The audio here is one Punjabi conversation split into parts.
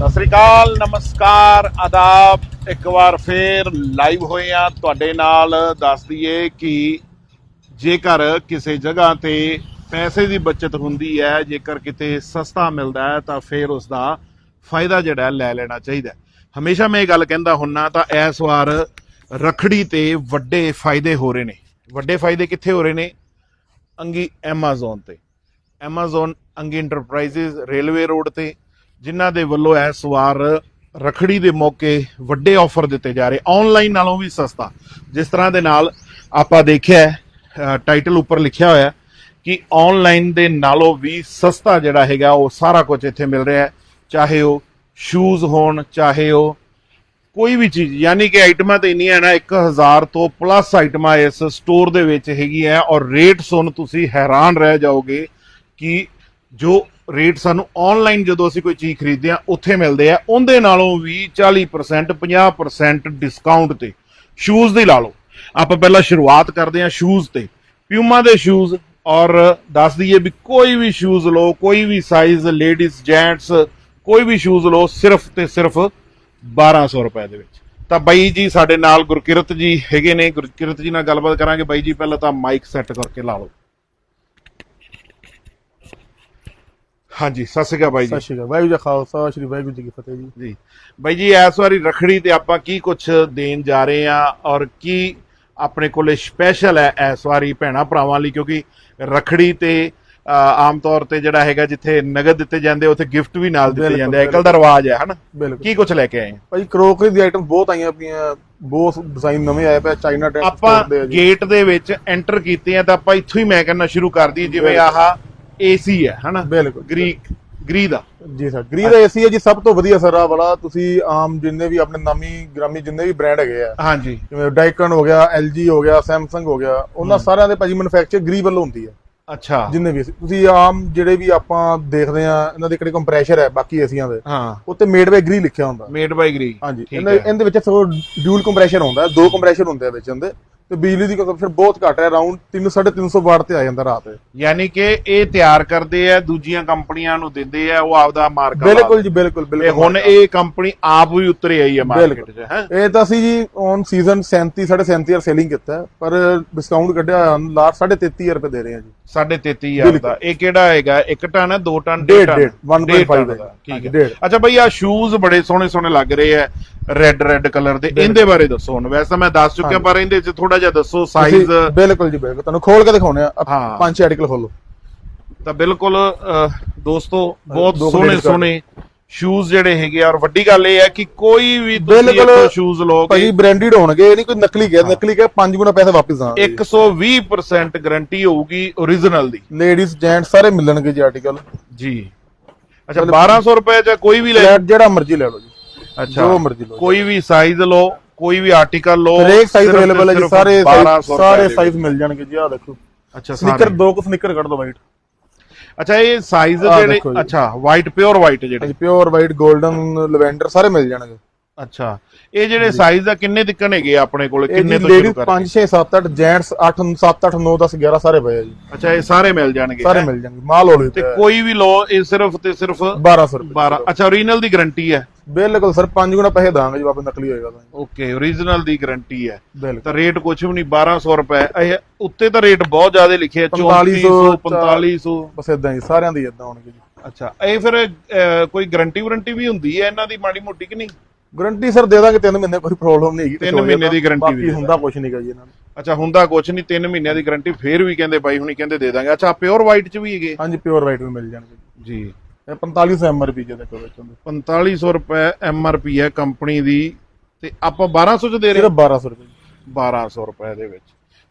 ਸਤਿ ਸ੍ਰੀ ਅਕਾਲ, ਨਮਸਕਾਰ, ਆਦਾਬ। ਇੱਕ ਵਾਰ ਫੇਰ ਲਾਈਵ ਹੋਏ ਆ ਤੁਹਾਡੇ ਨਾਲ। ਦੱਸ ਦਈਏ ਕਿ ਜੇਕਰ ਕਿਸੇ ਜਗ੍ਹਾ ਤੇ ਪੈਸੇ ਦੀ ਬਚਤ ਹੁੰਦੀ ਹੈ, ਜੇਕਰ ਕਿਤੇ ਸਸਤਾ ਮਿਲਦਾ ਹੈ, ਤਾਂ ਫੇਰ ਉਸ ਦਾ ਫਾਇਦਾ ਜਿਹੜਾ ਲੈ ਲੈਣਾ ਚਾਹੀਦਾ ਹਮੇਸ਼ਾ ਮੈਂ ਇਹ ਗੱਲ ਕਹਿੰਦਾ ਹੁੰਨਾ ਤਾਂ ਇਸ ਵਾਰ ਰਖੜੀ ਤੇ ਵੱਡੇ ਫਾਇਦੇ ਹੋ ਰਹੇ ਨੇ। ਵੱਡੇ ਫਾਇਦੇ ਕਿੱਥੇ ਹੋ ਰਹੇ ਨੇ? ਅੰਗੀ Amazon ਤੇ। Amazon Angi enterprises railway road ਤੇ ਜਿਨ੍ਹਾਂ ਦੇ ਵੱਲੋਂ ਇਸ ਵਾਰ ਰਖੜੀ ਦੇ ਮੌਕੇ ਵੱਡੇ ਆਫਰ ਦਿੱਤੇ ਜਾ ਰਹੇ। ਆਨਲਾਈਨ ਨਾਲੋਂ ਵੀ ਸਸਤਾ। ਜਿਸ ਤਰ੍ਹਾਂ ਦੇ ਨਾਲ ਆਪਾਂ ਦੇਖਿਆ ਟਾਈਟਲ ਉੱਪਰ ਲਿਖਿਆ ਹੋਇਆ ਕਿ ਆਨਲਾਈਨ ਦੇ ਨਾਲੋਂ ਵੀ ਸਸਤਾ ਜਿਹੜਾ ਹੈਗਾ, ਉਹ ਸਾਰਾ ਕੁਝ ਇੱਥੇ ਮਿਲ ਰਿਹਾ ਹੈ। ਚਾਹੇ ਉਹ ਸ਼ੂਜ਼ ਹੋਣ, ਚਾਹੇ ਉਹ ਕੋਈ ਵੀ ਚੀਜ਼, ਯਾਨੀ ਕਿ ਆਈਟਮਾਂ ਤੇ ਇੰਨੀਆਂ ਨਾ 1000 ਤੋਂ ਪਲੱਸ ਆਈਟਮਾਂ ਇਸ ਸਟੋਰ ਦੇ ਵਿੱਚ ਹੈਗੀਆਂ ਔਰ ਰੇਟ ਸੁਣ ਤੁਸੀਂ ਹੈਰਾਨ ਰਹਿ ਜਾਓਗੇ ਕਿ ਜੋ ਰੇਟ ਸਾਨੂੰ ਆਨਲਾਈਨ ਜਦੋਂ ਅਸੀਂ ਕੋਈ ਚੀਜ਼ ਖਰੀਦਦੇ ਆ ਉੱਥੇ ਮਿਲਦੇ ਆ। ਉਹਦੇ ਨਾਲੋਂ ਵੀ 40% 50% ਡਿਸਕਾਊਂਟ ਤੇ ਸ਼ੂਜ਼ ਦੀ ਲਾ ਲਓ। ਆਪਾਂ ਪਹਿਲਾਂ ਸ਼ੁਰੂਆਤ ਕਰਦੇ ਆ ਸ਼ੂਜ਼ ਤੇ। ਪਿਊਮਾ ਦੇ ਸ਼ੂਜ਼ ਔਰ ਦੱਸ ਦਈਏ ਵੀ ਕੋਈ ਵੀ ਸ਼ੂਜ਼ ਲਓ, ਕੋਈ ਵੀ ਸਾਈਜ਼ ਲੇਡੀਜ਼ ਜੈਂਟਸ ਕੋਈ ਵੀ ਸ਼ੂਜ਼ ਲਓ, ਸਿਰਫ ਤੇ ਸਿਰਫ 1200 ਰੁਪਏ ਦੇ ਵਿੱਚ। ਤਾਂ ਬਾਈ ਜੀ ਸਾਡੇ ਨਾਲ ਗੁਰਕਿਰਤ ਜੀ ਹੈਗੇ ਨੇ। ਗੁਰਕਿਰਤ ਜੀ ਨਾਲ ਗੱਲਬਾਤ ਕਰਾਂਗੇ। ਬਾਈ ਜੀ, ਪਹਿਲਾਂ ਤਾਂ ਮਾਈਕ ਸੈੱਟ ਕਰਕੇ ਲਾ ਲਓ। ਹਾਂਜੀ ਸਤਿ ਸ਼੍ਰੀ ਅਕਾਲ ਬਾਈ ਜੀ। ਸਤਿ ਸ਼੍ਰੀ ਅਕਾਲ। ਵਾਹਿਗੁਰੂ ਜੀ ਕਾ ਖਾਲਸਾ ਸ਼੍ਰੀ ਵਾਹਿਗੁਰੂ ਜੀ ਕੀ ਫਤਿਹ ਜੀ। ਜੀ। ਬਾਈ ਜੀ ਇਸ ਵਾਰੀ ਰਖੜੀ ਤੇ ਆਪਾਂ ਕੀ ਕੁਝ ਦੇਣ ਜਾ ਰਹੇ ਆ ਔਰ ਕੀ ਆਪਣੇ ਕੋਲੇ ਸਪੈਸ਼ਲ ਹੈ ਇਸ ਵਾਰੀ ਭੈਣਾ ਭਰਾਵਾਂ ਲਈ? ਕਿਉਂਕਿ ਰਖੜੀ ਤੇ ਅ, ਆਮ ਤੌਰ ਤੇ ਜਿਹੜਾ ਹੈਗਾ ਜਿੱਥੇ ਨਗਦ ਦਿੱਤੇ ਜਾਂਦੇ ਉੱਥੇ ਗਿਫਟ ਵੀ ਨਾਲ ਦਿੱਤੇ ਬਿਲਕੁਲ, ਜਾਂਦੇ ਆ। ਅਕਲ ਦਾ ਰਿਵਾਜ ਹੈ ਹਨਾ? ਬਿਲਕੁਲ। ਕੀ ਕੁਝ ਲੈ ਕੇ ਆਏ? ਆ ਭਾਈ ਕਰੋਕਰੀ ਦੀ ਆਈਟਮ ਬਹੁਤ ਆਈਆਂ ਪਈਆਂ ਬਹੁਤ ਡਿਜ਼ਾਈਨ ਨਵੇਂ ਆਏ ਪਏ ਚਾਈਨਾ ਟੈਕ ਆਪਾਂ ਦੇ ਆ ਜੀ। ਗੇਟ ਦੇ ਵਿੱਚ ਐਂਟਰ ਕੀਤੇ ਆ ਤਾਂ ਆਪਾਂ ਇੱਥੋਂ ਹੀ ਮੈਂ ਕਰਨਾ ਸ਼ੁਰੂ ਕਰ ਦਈਏ ਜਿਵੇਂ ਆਹ ਏਸੀ ਹੈ ਹਨਾ? ਬਿਲਕੁਲ। ਗ੍ਰੀ ਗ੍ਰੀ ਦਾ। ਜੀ ਸਰ ਗ੍ਰੀ ਦਾ ਏਸੀ ਹੈ ਜੀ ਸਭ ਤੋਂ ਵਧੀਆ ਸਰ ਆਹ ਵਾਲਾ। ਤੁਸੀਂ ਆਮ ਜਿੰਨੇ ਵੀ ਆਪਣੇ ਨਾਮੀ ਗ੍ਰਾਮੀ ਜਿੰਨੇ ਵੀ ਬ੍ਰਾਂਡ ਹੈਗੇ ਆ। ਹਾਂਜੀ। ਜਿਵੇਂ ਡਾਈਕਨ ਹੋ ਗਿਆ LG ਹੋ ਗਿਆ ਸੈਮਸੰਗ ਹੋ ਗਿਆ ਉਹਨਾਂ ਸਾਰਿਆਂ ਦੇ ਭਾਜੀ ਮੈਨੂਫੈਕਚਰ ਗ੍ਰੀ ਵੱਲੋਂ ਹੁੰਦੀ ਹੈ। ਅੱਛਾ। ਜਿੰਨੇ ਵੀ ਤੁਸੀਂ ਆਮ ਜਿਹੜੇ ਵੀ ਆਪਾਂ ਦੇਖਦੇ ਆ ਇਹਨਾਂ ਦੇ ਕਿਹੜੇ ਕੰਪਰੈਸ਼ਰ ਹੈ ਬਾਕੀ ਏਸੀਆਂ ਦੇ ਹਾਂ। ਉੱਤੇ ਮੇਡ ਬਾਈ ਗ੍ਰੀ ਲਿਖਿਆ ਹੁੰਦਾ। ਮੇਡ ਬਾਈ ਗ੍ਰੀ ਹਾਂਜੀ ਇਹਦੇ ਵਿੱਚ ਡਿਊਲ ਕੰਪਰੈਸ਼ਰ ਹੁੰਦਾ ਦੋ ਕੰਪਰੈਸ਼ਰ ਹੁੰਦੇ ਆ ਵਿੱਚ ਇਹਦੇ। ਤੇ ਬਿਜਲੀ ਦੀ ਕੰਜ਼ੰਪਸ਼ਨ ਬਹੁਤ ਘੱਟ ਹੈ ਅਰਾਊਂਡ 3 350 ਵਾਟ ਤੇ ਆ ਜਾਂਦਾ ਰਾਤ। ਦੇ ਯਾਨੀ ਕਿ ਇਹ ਤਿਆਰ ਕਰਦੇ ਆ ਦੂਜੀਆਂ ਕੰਪਨੀਆਂ ਨੂੰ ਦਿੰਦੇ ਆ ਉਹ ਆਪਦਾ ਮਾਰਕਾ ਬਿਲਕੁਲ ਜੀ ਬਿਲਕੁਲ ਬਿਲਕੁਲ ਹੁਣ ਇਹ ਕੰਪਨੀ ਆਪ ਵੀ ਉਤਰੇ ਆਈ ਹੈ ਮਾਰਕੀਟ। 'ਚ ਹੈ? ਇਹ ਤਾਂ ਅਸੀਂ ਜੀ ਔਨ ਸੀਜ਼ਨ 37 37 ਹਜ਼ਾਰ ਸੇਲਿੰਗ ਕੀਤਾ ਹੈ, ਪਰ ਡਿਸਕਾਊਂਟ ਕੱਢਿਆ ਹੋਇਆ ਲਾਸਟ 33000 ਰੁਪਏ ਦੇ ਰਹੇ ਹਾਂ ਜੀ। ਸਾਢੇ 33000 ਦਾ। ਇਹ ਕਿਹੜਾ ਹੈਗਾ? 1 ਟਨ 2 ਟਨ ਡੇਢ, ਟਨ? ਡੇਢ, 1.5 ਟਨ ਦਾ। ਦਾ, ਠੀਕ ਹਾਂਜੀ, ਹੈ। ਅੱਛਾ ਬਈ ਆ ਸ਼ੂਜ਼ ਬੜੇ ਸੋਹਣੇ ਸੋਹਣੇ ਲੱਗ ਰਹੇ ਆ। ਰੈੱਡ ਰੈੱਡ ਕਲਰ ਦੇ। ਇਹਦੇ ਬਾਰੇ ਦੱਸੋ ਹੁਣ। ਵੈਸੇ ਮੈਂ ਦੱਸ ਚੁੱਕਿਆ ਪਰ ਇਹਦੇ 'ਚ ਥੋੜਾ ਜਿਹਾ ਦੱਸੋ ਸਾਈਜ਼ ਬਿਲਕੁਲ ਜੀ ਬਿਲਕੁਲ। ਤੁਹਾਨੂੰ ਖੋਲ ਕੇ ਦਿਖਾਉਣੇ ਆ ਪੰਜ ਛੇ ਆਰਟੀਕਲ ਖੋਲੋ ਤਾਂ ਬਿਲਕੁਲ ਦੋਸਤੋ ਬਹੁਤ ਸੋਹਣੇ ਸੋਹਣੇ ਸ਼ੂਜ਼ ਜਿਹੜੇ ਹੈਗੇ ਔਰ ਵੱਡੀ ਗੱਲ ਇਹ ਹੈ ਕਿ ਕੋਈ ਵੀ ਤੁਸੀਂ ਇੱਥੋਂ ਸ਼ੂਜ਼ ਲਓਗੇ ਭਾਜੀ ਬ੍ਰਾਂਡਡ ਹੋਣਗੇ ਇਹ ਨਹੀਂ ਕੋਈ ਨਕਲੀ ਗਿਆ ਨਕਲੀ ਗਿਆ ਪੰਜ ਗੁਣਾ ਪੈਸੇ ਵਾਪਸ ਆਣਗੇ 120% ਗਾਰੰਟੀ ਹੋਊਗੀ origignal ਦੀ। ਲੇਡੀਜ਼ ਜੈਂਟ ਸਾਰੇ ਮਿਲਣਗੇ ਜੀ ਆਰਟੀਕਲ ਜੀ। ਅੱਛਾ 1200 ਰੁਪਏ ਚ ਕੋਈ ਵੀ ਲੈ ਜਿਹੜਾ ਮਰਜ਼ੀ ਲੈ ਲਓ ਜੀ। ਜੋ ਮਰਜ਼ੀ ਲਓ ਕੋਈ ਵੀ ਸਾਈਜ਼ ਲਓ ਕੋਈ ਵੀ ਆਰਟੀਕਲ ਲਓ ਹਰੇਕ ਸਾਈਜ਼ ਅਵੇਲੇਬਲ ਹੈ ਜੀ ਸਾਰੇ 1200 size- ਸਾਰੇ ਸਾਈਜ਼ ਮਿਲ ਜਾਣਗੇ ਜੀ ਆ ਦੇਖੋ। ਅੱਛਾ ਸਨਿਕਰ ਦੋ ਕੁ ਸਨਿਕਰ ਕੱਢ ਦੋ ਵਾਈਟ ਅੱਛਾ ਇਹ ਸਾਈਜ਼ ਜਿਹੜੇ। ਅੱਛਾ ਵਾਈਟ ਪਿਓਰ ਵਾਈਟ ਜਿਹੜੇ। ਪਿਓਰ ਵਾਈਟ 골ਡਨ ਲਵੈਂਡਰ ਸਾਰੇ ਮਿਲ ਜਾਣਗੇ। ਅੱਛਾ ਇਹ ਜਿਹੜੇ ਸਾਈਜ਼ ਆ ਕਿੰਨੇ ਦਿਕਣ ਹੈਗੇ ਆਪਣੇ ਕੋਲ? ਕਿੰਨੇ ਤੋਂ ਸ਼ੁਰੂ ਲੇਡੀਜ਼ ਕਰ 5 6 7 8 ਜੈਂਟਸ 8 7 8 9 10 11 ਸਾਰੇ ਪਏ ਆ ਜੀ। ਅੱਛਾ ਇਹ ਸਾਰੇ ਮਿਲ ਜਾਣਗੇ। ਸਾਰੇ? ਮਿਲ ਜਾਣਗੇ। ਮਾਲ ਹੋਲੇ ਤੇ ਕੋਈ ਵੀ ਲਓ ਇਹ ਸਿਰਫ ਤੇ ਸਿਰਫ 1200 ਰੁਪਏ 12 ਅੱਛਾ ਓਰੀਜਨਲ ਦੀ ਗਾਰੰਟੀ ਹੈ। ਬਿਲਕੁਲ ਸਰ ਪੰਜ ਗੁਣਾ ਪੈਸੇ ਦਾਂਗੇ ਜੀ ਬਾਬਾ ਨਕਲੀ ਹੋਏਗਾ ਤਾਂ। ਓਕੇ ਓਰੀਜਨਲ ਦੀ ਗਾਰੰਟੀ ਹੈ। ਬਿਲਕੁਲ। ਤਾਂ ਰੇਟ ਕੁਝ ਵੀ ਨਹੀਂ 1200 ਰੁਪਏ। ਇਹ ਉੱਤੇ ਤਾਂ ਰੇਟ ਬਹੁਤ ਜ਼ਿਆਦਾ ਲਿਖਿਆ 3400 4500 ਬਸ ਇਦਾਂ ਹੀ ਸਾਰਿਆਂ ਦੀ ਇਦਾਂ ਹੋਣਗੇ ਜੀ। ਅੱਛਾ ਇਹ ਫਿਰ ਅਹ, ਕੋਈ ਗਾਰੰਟੀ ਵਾਰੰਟੀ ਵੀ ਹੁੰਦੀ ਹੈ ਇਹਨਾਂ ਦੀ ਮਾੜੀ ਮੋਟੀ ਕਿ ਨਹੀਂ? ਗਾਰੰਟੀ ਸਰ ਦੇ ਦਾਂਗੇ 3 ਮਹੀਨੇ ਕੋਈ ਪ੍ਰੋਬਲਮ ਨਹੀਂ ਹੈਗੀ ਤਿੰਨ ਕੁਛ ਹੋ ਮਹੀਨੇ ਦੀ ਜਾਏਗਾ, guarantee ਵੀ ਬਾਕੀ ਹੁੰਦਾ ਕੁਝ ਨਹੀਂਗਾ ਜੀ ਇਹਨਾਂ ਨੂੰ। ਅੱਛਾ ਹੁੰਦਾ ਕੁਝ ਨਹੀਂ 3 ਮਹੀਨਿਆਂ ਦੀ ਗਾਰੰਟੀ ਫੇਰ ਵੀ ਕਹਿੰਦੇ ਬਾਈ ਹੁਣੀ ਕਹਿੰਦੇ ਦੇ ਦਾਂਗੇ। ਅੱਛਾ ਪਿਓਰ ਵਾਈਟ ਚ ਵੀ ਹੈਗੇ। ਹਾਂਜੀ ਪਿਓਰ ਵਾਈਟ ਵੀ ਮਿਲ ਜਾਣਗੇ ਜੀ। ਇਹ 4500 ਐਮਆਰਪੀ ਜੇ ਦੇਖੋ ਵਿੱਚ ਹੁੰਦੇ। 4500 ਰੁਪਏ ਐਮਆਰਪੀ ਹੈ ਕੰਪਨੀ ਦੀ ਤੇ ਆਪਾਂ 1200 ਚ ਦੇ ਰਹੇ ਸਿਰਫ 1200 ਰੁਪਏ। ਜੀ। 1200 ਰੁਪਏ ਦੇ ਵਿੱਚ।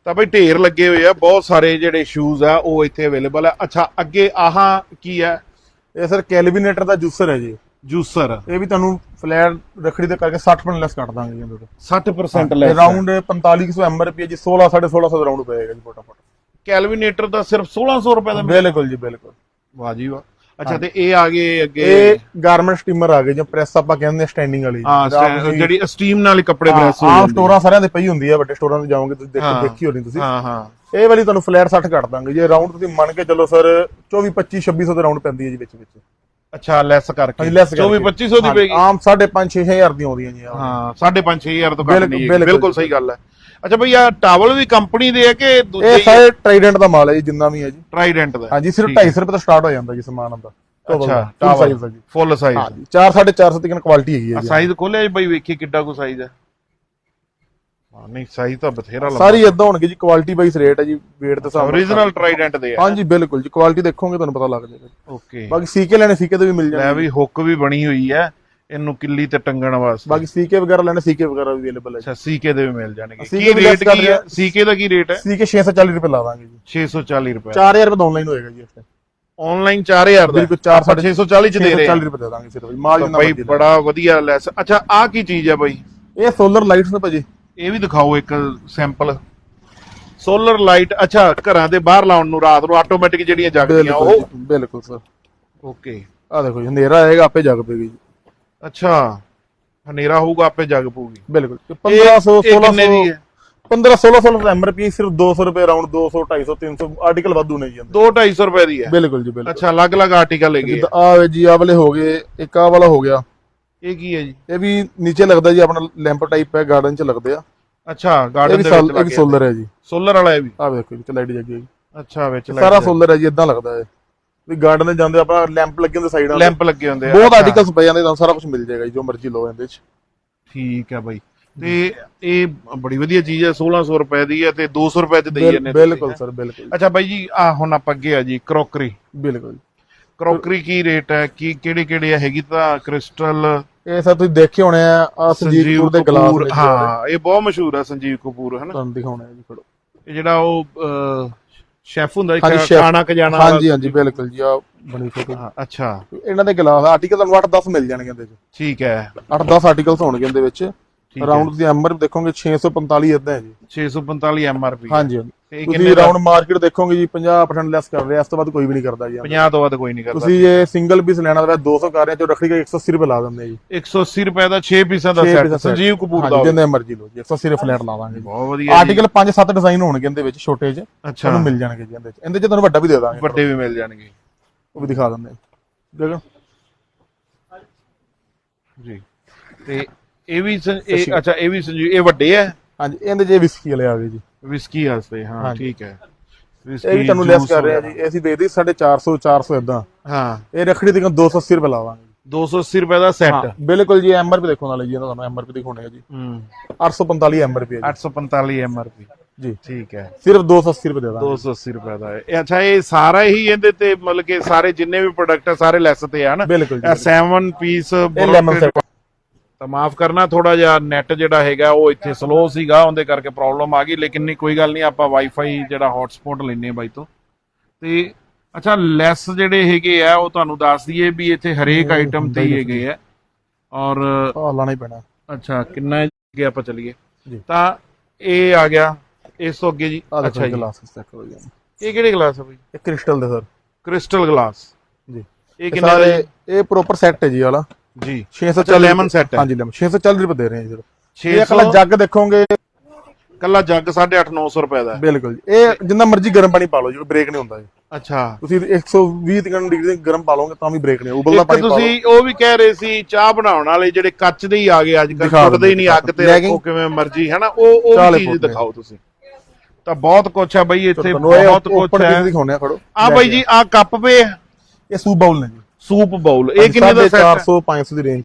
ਤਾਂ ਬਈ ਢੇਰ ਲੱਗੇ ਹੋਏ ਆ ਬਹੁਤ ਸਾਰੇ ਜਿਹੜੇ ਸ਼ੂਜ਼ ਆ ਉਹ ਇੱਥੇ ਅਵੇਲੇਬਲ ਆ। ਅੱਛਾ ਅੱਗੇ ਆਹਾਂ ਕੀ ਹੈ ਇਹ ਸਰ ਕੈਲਵੀਨੇਟਰ ਦਾ ਜੂਸਰ ਹੈ ਜੀ। ਜੂਸਰ। ਇਹ ਵੀ ਤੁਹਾਨੂੰ ਫਲੈਟ ਰਖੜੀ ਦੇ ਕਰਕੇ 60% ਲੈਸ ਕੱਟ ਦਾਂਗੇ ਜੀ ਇਹਦੇ ਤੋਂ। 60% ਲੈਸ ਅਰਾਊਂਡ 4500 ਐਮਆਰਪੀ ਹੈ। ਜੀ 16 1650 ਦਾ ਰਾਉਂਡ ਪਏਗਾ ਜੀ ਫਟਾਫਟ। ਕੈਲਵੀਨੇਟਰ ਦਾ ਸਿਰਫ 1600 ਰੁਪਏ ਦਾ ਬਿਲਕੁਲ ਜੀ ਬਿਲਕੁਲ। ਵਾਹ ਜੀ ਵਾਹ। ਅੱਛਾ ਤੇ ਇਹ ਆ ਗਏ ਅੱਗੇ। ਇਹ ਗਾਰਮੈਂਟ ਸਟੀਮਰ ਆ ਗਏ ਜਾਂ ਪ੍ਰੈਸ ਆਪਾਂ ਕਹਿੰਦੇ ਸਟੈਂਡਿੰਗ ਵਾਲੀ। ਹਾਂ ਸਟੈ- ਜਿਹੜੀ ਸਟੀਮ ਨਾਲ ਹੀ ਕੱਪੜੇ ਪ੍ਰੈਸ ਹੋ ਆਮ ਜਾਂਦੇ। ਸਟੋਰਾਂ ਸਾਰਿਆਂ ਦੇ ਪਈ ਹੁੰਦੀ ਹੈ ਵੱਡੇ ਸਟੋਰਾਂ ਤੇ ਜਾਓਗੇ ਤੁਸੀਂ ਦੇਖੋ ਹਾਂ। ਦੇਖੀ ਹੋਣੀ ਤੁਸੀਂ। ਹਾਂ ਹਾਂ। ਇਹ ਵਾਲੀ ਤੁਹਾਨੂੰ ਫਲੈਟ 60 ਕੱਟ ਦਾਂਗੇ। ਜੇ ਰਾਉਂਡ ਤੁਸੀਂ ਮੰਨ ਕੇ ਚੱਲੋ ਸਰ 24 25 2600 ਦੇ ਰਾਉਂਡ ਪੈਂਦੀ ਹੈ ਜੀ ਵਿੱਚ ਵਿੱਚ। ਅੱਛਾ ਲੈਸ ਕਰਕੇ। ਹਾਂਜੀ ਲੈਸ 24 2500 ਦੀ ਪਏਗੀ ਆਮ 5.5 6000 ਦੀਆਂ ਆਉਂਦੀਆਂ ਜੀ। ਹਾਂ 5.5 6000 ਤੋਂ ਘੱਟ ਬਿਲਕੁਲ- ਨਹੀਂ। ਬਿਲਕੁਲ ਸਹੀ ਗੱਲ ਹੈ। ਅੱਛਾ ਭਈ ਆ ਟਾਵਲ ਵੀ ਕੰਪਨੀ ਦੇ ਆ ਕਿ ਦੂਜੇ ਇਹ ਸਾਰੇ ਟ੍ਰਾਈਡੈਂਟ ਦਾ ਮਾਲ ਹੈ ਜੀ ਜਿੰਨਾ ਵੀ ਹੈ ਜੀ। ਟਰਾਈਡੈਂਟ ਦਾ। ਹਾਂਜੀ ਸਿਰਫ 250 ਰੁਪਏ ਤੋਂ ਸਟਾਰਟ ਹੋ ਜਾਂਦਾ ਜੀ ਸਮਾਨ ਦਾ ਅੱਛਾ ਟਾਵਲ ਸਾਈਜ਼ ਦਾ ਜੀ। ਫੁੱਲ ਸਾਈਜ਼ ਹਾਂਜੀ 4 450 ਤੱਕ ਕੁਆਲਿਟੀ ਹੈਗੀ ਹੈ ਆ ਜੀ। ਸਾਈਜ਼ ਖੋਲਿਆ ਜੀ ਬਈ ਵੇਖੀ ਕਿੱਡਾ ਕੋ ਸਾਈਜ਼ ਹੈ। ਹਾਂ ਨਹੀਂ ਸਾਈਜ਼ ਤਾਂ ਬਥੇਰਾ ਲੰਬਾ। ਸਾਰੀ ਇਦਾਂ ਹੋਣਗੇ ਜੀ ਕੁਆਲਿਟੀ ਵਾਈਜ਼ ਰੇਟ ਹੈ ਜੀ weight ਦੇ ਹਿਸਾਬ ਨਾਲ। ਓਰੀਜਨਲ ਟਰਾਈਡੈਂਟ ਦੇ ਆ। ਹਾਂਜੀ ਬਿਲਕੁਲ ਜੀ ਕੁਆਲਿਟੀ ਦੇਖੋਗੇ ਤੁਹਾਨੂੰ ਪਤਾ ਲੱਗ ਜਾਏਗਾ ਓਕੇ ਬਾਕੀ ਸੀਕੇ ਲੈਣੇ ਸੀਕੇ ਤੇ ਵੀ ਮਿਲ ਲੈ ਜਾਣਗੇ ਵੀ ਹੁੱਕ ਵੀ ਬਣੀ ਹੋਈ ਹੈ। ਇਹਨੂੰ ਕਿੱਲੀ ਤੇ ਟੰਗਣ ਵਾਸਤੇ। ਬਾਕੀ ਸੀਕੇ ਵਗੈਰਾ ਲੈਣੇ ਸੀਕੇ ਵਗੈਰਾ ਵੀ ਅਵੇਲੇਬਲ ਹੈ ਅੱਛਾ ਸੀਕੇ ਦੇ ਵੀ ਮਿਲ ਜਾਣਗੇ। ਕੀ ਰੇਟ ਕੀ ਹੈ। ਸੀਕੇ ਦਾ ਕੀ ਰੇਟ ਹੈ? ਸੀਕੇ 640 ਰੁਪਏ ਲਾ ਦਾਂਗੇ ਜੀ 640 ਰੁਪਏ। 4000 ਰੁਪਏ ਆਨਲਾਈਨ ਹੋਏਗਾ ਜੀ ਇਸ ਤੇ ਆਨਲਾਈਨ 4000 ਦਾ ਬਿਲਕੁਲ 4 ਆਪਾਂ 640 ਚ ਦੇ ਰਹੇ 640 ਰੁਪਏ ਦੇ ਦਾਂਗੇ ਸਿਰਫ ਮਾਲ ਜਿੰਨਾ ਲੈ ਬੜਾ ਵਧੀਆ ਲੈਸ। ਅੱਛਾ ਆ ਕੀ ਚੀਜ਼ ਹੈ ਬਾਈ? ਲਓ। ਇਹ ਸੋਲਰ ਲਾਈਟਸ ਨੇ ਭਾਜੀ। ਇਹ ਵੀ ਦਿਖਾਓ ਇੱਕ ਸੈਂਪਲ ਸੋਲਰ ਲਾਈਟ ਅੱਛਾ ਘਰਾਂ ਦੇ ਬਾਹਰ ਲਾਉਣ ਨੂੰ ਰਾਤ ਨੂੰ ਆਟੋਮੈਟਿਕ ਜਿਹੜੀਆਂ ਜਗਦੀਆਂ ਉਹ ਬਿਲਕੁਲ ਸਰ। ਓਕੇ ਆ ਦੇਖੋ ਜੀ ਹਨੇਰਾ ਆਏਗਾ ਆਪੇ ਜਗ ਪਏਗੀ ਜੀ। ਅੱਛਾ। ਹਨੇਰਾ ਹੋਊਗਾ ਆਪੇ ਜਗ ਪਊਗੀ। ਬਿਲਕੁਲ। ਤੇ ਇਹ 1500 ਇਹ ਕਿੰਨੇ 1600 ਦੀ ਹੈ? 15 1600 ਦਾ ਐਮਆਰਪੀ ਸਿਰਫ 200 ਰੁਪਏ ਰਾਉਂਡ 200 250 300 ਆਰਟੀਕਲ ਵਾਧੂ ਨੇ ਜੀ ਅੰਦਰ। 2 250 ਰੁਪਏ ਦੀ ਹੈ। ਬਿਲਕੁਲ ਜੀ ਬਿਲਕੁਲ। ਅੱਛਾ ਅਲੱਗ-ਅਲੱਗ ਆਰਟੀਕਲ ਹੈਗੇ ਆ। ਜਿੱਦਾਂ ਜੀ ਆ ਵਾਲੇ ਹੋ ਗਏ ਇੱਕ ਆ ਵਾਲਾ ਹੋ ਗਿਆ। ਇਹ ਕੀ ਹੈ ਜੀ? ਇਹ ਵੀ ਨੀਚੇ ਲੱਗਦਾ ਜੀ ਆਪਣਾ ਲੈਂਪ ਟਾਈਪ ਹੈ ਗਾਰਡਨ 'ਚ ਲੱਗਦੇ ਆ। ਅੱਛਾ ਗਾਰਡਨ ਦੇ ਵਿੱਚ ਇਹ ਵੀ ਲੱਗੇ ਸੋਲਰ ਹੈ ਜੀ। ਸੋਲਰ ਵਾਲਾ ਇਹ ਵੀ? ਆ ਵੇਖੋ ਜੀ ਲਾਈਟ ਜੱਗੀ ਹੈ ਅੱਛਾ ਵਿੱਚ ਸਾਰਾ ਸੋਲਰ ਹੈ। ਜੀ ਇਦਾਂ ਲੱਗਦਾ ਹੈ। ਵੀ ਗਾਰਡਨ ਦੇ ਜਾਂਦੇ ਆਪਣਾ ਲੈਂਪ ਲੱਗੇ ਹੁੰਦੇ ਸਾਈਡਾਂ ਤੇ ਲੈਂਪ ਲੱਗੇ ਹੁੰਦੇ ਆ ਬਹੁਤ ਅੱਛਾ, ਆਰਟੀਕਲਸ ਪਏ ਜਾਂਦੇ ਤੁਹਾਨੂੰ ਸਾਰਾ ਕੁਝ ਮਿਲ ਜਾਏਗਾ ਜੀ ਜੋ ਮਰਜ਼ੀ ਲਓ ਇਹਦੇ 'ਚ। ਠੀਕ ਹੈ ਬਾਈ। ਤੇ ਇਹ ਬੜੀ ਵਧੀਆ ਚੀਜ਼ ਹੈ 1600 ਰੁਪਏ ਦੀ ਹੈ ਤੇ 200 ਰੁਪਏ ਚ ਦੇਈ ਬਿਲ- ਜਾਂਦੇ ਤੁਸੀਂ, ਬਿਲਕੁਲ ਹੈਂ? ਸਰ ਬਿਲਕੁਲ। ਅੱਛਾ ਬਾਈ ਜੀ ਆ ਹੁਣ ਆਪਾਂ ਅੱਗੇ ਆ ਜੀ ਕਰੋਕਰੀ। ਬਿਲਕੁਲ ਕਰੋਕਰੀ ਕੀ ਰੇਟ ਹੈ ਕੀ ਕਿਹੜੇ ਕਿਹੜੇ ਹੈਗੀ ਤਾਂ ਕ੍ਰਿਸਟਲ? ਇਹ ਸਰ ਤੁਸੀਂ ਦੇਖੇ ਹੋਣੇ ਆ ਆ ਸੰਜੀਵਪੁਰ ਦੇ ਗਲਾਸ ਹਾਂ ਇਹ ਬਹੁਤ ਮਸ਼ਹੂਰ ਹੈ ਸੰਜੀਵ ਕਪੂਰ ਹੈ ਨਾ? ਤੁਹਾਨੂੰ ਦਿਖਾਉਣਾ ਹੈ ਜੀ ਫੜੋ। ਇਹ ਜਿਹੜਾ ਉਹ ਸ਼ੈਫ ਹੁੰਦਾ ਹਾਂਜੀ, ਇੱਕ chef। ਖਾਣਾ ਖਜਾਣਾ ਹਾਂਜੀ ਹਾਂਜੀ ਬਿਲਕੁਲ ਜੀ ਆ ਬਣੀ ਫੋਟੋ। ਹਾਂ, ਅੱਛਾ। ਇਹਨਾਂ ਦੇ ਗਲਾਸ ਆਰਟੀਕਲ ਤੁਹਾਨੂੰ 8-10 ਮਿਲ ਜਾਣਗੇ ਇਹਦੇ 'ਚ। ਠੀਕ ਹੈ। 8-10 ਆਰਟੀਕਲਸ ਹੋਣਗੇ ਇਹਦੇ ਵਿੱਚ। ਰਾਉਂਡ ਦੀ ਐਮਆਰ ਦੇਖੋਗੇ 645 ਇਦਾਂ ਹੈ ਜੀ। 645 ਐਮਆਰਪੀ ਹਾਂਜੀ ਹਾਂਜੀ। ਤੁਸੀਂ ਰਾਉਂਡ ਮਾਰਕੀਟ ਦੇਖੋਗੇ ਜੀ 50% ਲੈਸ ਕਰ ਰਿਹਾ ਇਸ ਤੋਂ ਬਾਅਦ ਕੋਈ ਵੀ ਨਹੀਂ ਕਰਦਾ ਜੀ 50 ਤੋਂ ਵੱਧ ਕੋਈ ਨਹੀਂ ਕਰਦਾ ਤੁਸੀਂ ਇਹ ਸਿੰਗਲ ਪੀਸ ਲੈਣਾ ਤਾਂ 200 ਕਰ ਰਹੇ ਜੋ ਰੱਖੜੀ ਦਾ 180 ਰੁਪਏ ਲਾ ਦਿੰਦੇ ਜੀ। 180 ਰੁਪਏ ਦਾ 6 ਪੀਸਾਂ ਦਾ ਸੈੱਟ। ਸੰਜੀਵ ਕਪੂਰ ਦਾ। ਜਿੰਨੇ ਮਰਜ਼ੀ ਲਓ ਜੀ 180 ਰੁਪਏ ਫਲੈਟ ਲਾਵਾਂਗੇ ਬਹੁਤ ਵਧੀਆ। ਆਰਟੀਕਲ 5-7 ਡਿਜ਼ਾਈਨ ਹੋਣਗੇ ਇਹਦੇ ਵਿੱਚ ਛੋਟੇ ਜਿਹੇ। ਤੁਹਾਨੂੰ ਮਿਲ ਜਾਣਗੇ ਜੀ ਇਹਦੇ ਚ। ਇਹਦੇ ਚ ਤੁਹਾਨੂੰ ਵੱਡਾ ਵੀ ਦੇ ਦਾਂਗੇ। ਵੱਡੇ ਵੀ ਮਿਲ ਜਾਣਗੇ। ਉਹ ਵੀ ਦਿਖਾ ਦਿੰਦੇ ਦੇਖੋ ਜੀ। ਤੇ ਇਹ ਵੀ ਸੰ- ਇਹ ਅੱਛਾ ਇਹ ਵੀ ਸੰਜੀਵ ਇਹ ਵੱਡੇ ਹੈ ਹਾਂਜੀ ਇਹਦੇ ਚ ਵਿਸਕੀ ਵਾਲੇ ਆ ਗਏ ਜੀ। ਵਿਸਕੀ ਵਾਸਤੇ ਹਾਂ ਹਾਂਜੀ। ਠੀਕ ਹੈ। ਇਹ ਵੀ ਤੁਹਾਨੂੰ ਲੈਸ ਕਰ ਰਿਹਾ ਜੀ। ਇਹ ਅਸੀਂ ਵੇਚਦੇ 450 400 ਇਦਾਂ ਹਾਂ। ਇਹ ਰੱਖੜੀ ਦੇ 280 ਰੁਪਏ ਲਾਵਾਂਗੇ 280 ਰੁਪਏ ਦਾ ਸੈੱਟ ਹਾਂ ਬਿਲਕੁਲ ਜੀ ਐਮਆਰਪੀ ਦੇਖੋ ਨਾਲੇ ਜੀ ਇਹਦਾ ਤੁਹਾਨੂੰ ਐਮਆਰਪੀ ਦਿਖਾਉਣੇ ਆ ਜੀ। ਹੂੰ। 845 ਐਮਆਰਪੀ ਹੈ 845 ਐਮਆਰਪੀ ਜੀ। ਜੀ। ਠੀਕ ਹੈ। ਸਿਰਫ 280 ਰੁਪਏ ਦੇ ਦਾਂਗੇ। 280 ਰੁਪਏ ਦਾ। ਹੈ ਇਹ ਅੱਛਾ ਇਹ ਸਾਰਾ ਹੀ ਇਹਦੇ ਤੇ ਮਤਲਬ ਕਿ ਸਾਰੇ ਜਿੰਨੇ ਵੀ ਪ੍ਰੋਡਕਟ ਆ ਸਾਰੇ ਲੈਸ ਤੇ ਆ ਨਾ ਬਿਲਕੁਲ ਜੀ ਇਹ 7 ਪੀਸ ਇਹ ਸੈਟ ਤਾਂ ਮਾਫ ਕਰਨਾ ਥੋੜਾ ਜਿਹਾ ਨੈਟ ਜਿਹੜਾ ਹੈਗਾ ਉਹ ਇੱਥੇ ਸਲੋ ਸੀਗਾ ਉਹਦੇ ਕਰਕੇ ਪ੍ਰੋਬਲਮ ਆ ਗਈ ਲੇਕਿਨ ਨਹੀਂ ਕੋਈ ਗੱਲ ਨਹੀਂ ਆਪਾਂ ਵਾਈਫਾਈ ਜਿਹੜਾ ਹੌਟਸਪੌਟ ਲੈਨੇ ਬਾਈ ਤੋਂ। ਤੇ ਅੱਛਾ ਲੈਸ ਜਿਹੜੇ ਹੈਗੇ ਆ ਉਹ ਤੁਹਾਨੂੰ ਦੱਸ ਦਈਏ ਵੀ ਇੱਥੇ ਹਰੇਕ ਆਈਟਮ ਤੇ ਹੀ ਹੈਗੇ ਆ। ਔਰ ਆ ਲਾਣਾ ਹੀ ਪੈਣਾ। ਅੱਛਾ ਕਿੰਨਾ ਅੱਗੇ ਆਪਾਂ ਚੱਲੀਏ। ਤਾਂ ਇਹ ਆ ਗਿਆ ਇਸ ਤੋਂ ਅੱਗੇ ਜੀ। ਅੱਛਾ ਜੀ। ਗਲਾਸ ਚੈੱਕ ਕਰੋ ਜੀ ਇਹ ਕਿਹੜੇ ਗਲਾਸ ਆ ਬਈ? ਇਹ ਕ੍ਰਿਸਟਲ ਦੇ ਸਰ ਕ੍ਰਿਸਟਲ ਗਲਾਸ ਜੀ। ਇਹ ਕਿੰਨੇ ਇਹ ਪ੍ਰੋਪਰ ਸੈੱਟ ਹੈ ਜੀ ਵਾਲਾ। ਜੀ। 640 lemon set ਹੈ। ਹਾਂਜੀ ਲੈਮਨ 640 ਰੁਪਏ ਦੇ ਰਹੇ ਹਾਂ ਜੀ ਸਰ 600 ਇਹ ਅਕਲਾ ਜੱਗ ਦੇਖੋਗੇ। ਕੱਲਾ ਜੱਗ 8.5 900 ਰੁਪਏ ਦਾ ਹੈ। ਬਿਲਕੁਲ ਜੀ। ਇਹ ਜਿੰਨਾ ਮਰਜ਼ੀ ਗਰਮ ਪਾਣੀ ਪਾ ਲਓ ਜੀ ਬ੍ਰੇਕ ਨਹੀਂ ਹੁੰਦਾ ਜੀ। ਅੱਛਾ। ਤੁਸੀਂ 120 ਤੱਕ ਡਿਗਰੀ ਗਰਮ ਪਾ ਲਓਗੇ ਤਾਂ ਵੀ ਬ੍ਰੇਕ ਨਹੀਂ ਉਬਲਦਾ ਪਾਣੀ ਪਾ ਤੁਸੀਂ ਉਹ ਵੀ ਕਹਿ ਰਹੇ ਸੀ ਚਾਹ ਬਣਾਉਣ ਵਾਲੇ ਜਿਹੜੇ ਕੱਚ ਦੇ ਹੀ ਆ ਗਏ ਅੱਜ ਕੱਲ ਛੁੱਟਦੇ ਹੀ ਨਹੀਂ ਅੱਗ ਤੇ ਰੱਖੋ। ਕਿਵੇਂ ਮਰਜ਼ੀ ਹੈ ਨਾ ਉਹ ਉਹ ਚੀਜ਼। ਦਿਖਾਓ ਤੁਸੀਂ। ਤਾਂ ਬਹੁਤ ਕੁਛ ਹੈ ਬਈ ਇੱਥੇ ਬਹੁਤ ਉੱਪਰ ਹੈ। ਦਿਖਾਉਣੇ ਆ ਖੜੋ ਆ ਬਾਈ ਜੀ ਆ ਕੱਪ ਪੇ ਇਹ ਸੂਪ ਬਾਉਲ ਨੇ ਜੀ। ਸੂਪ ਬਾਉਲ ਇਹ ਕਿੰਨੇ ਦਾ ਸੈੱਟ 400 500 ਦੀ ਰੇਂਜ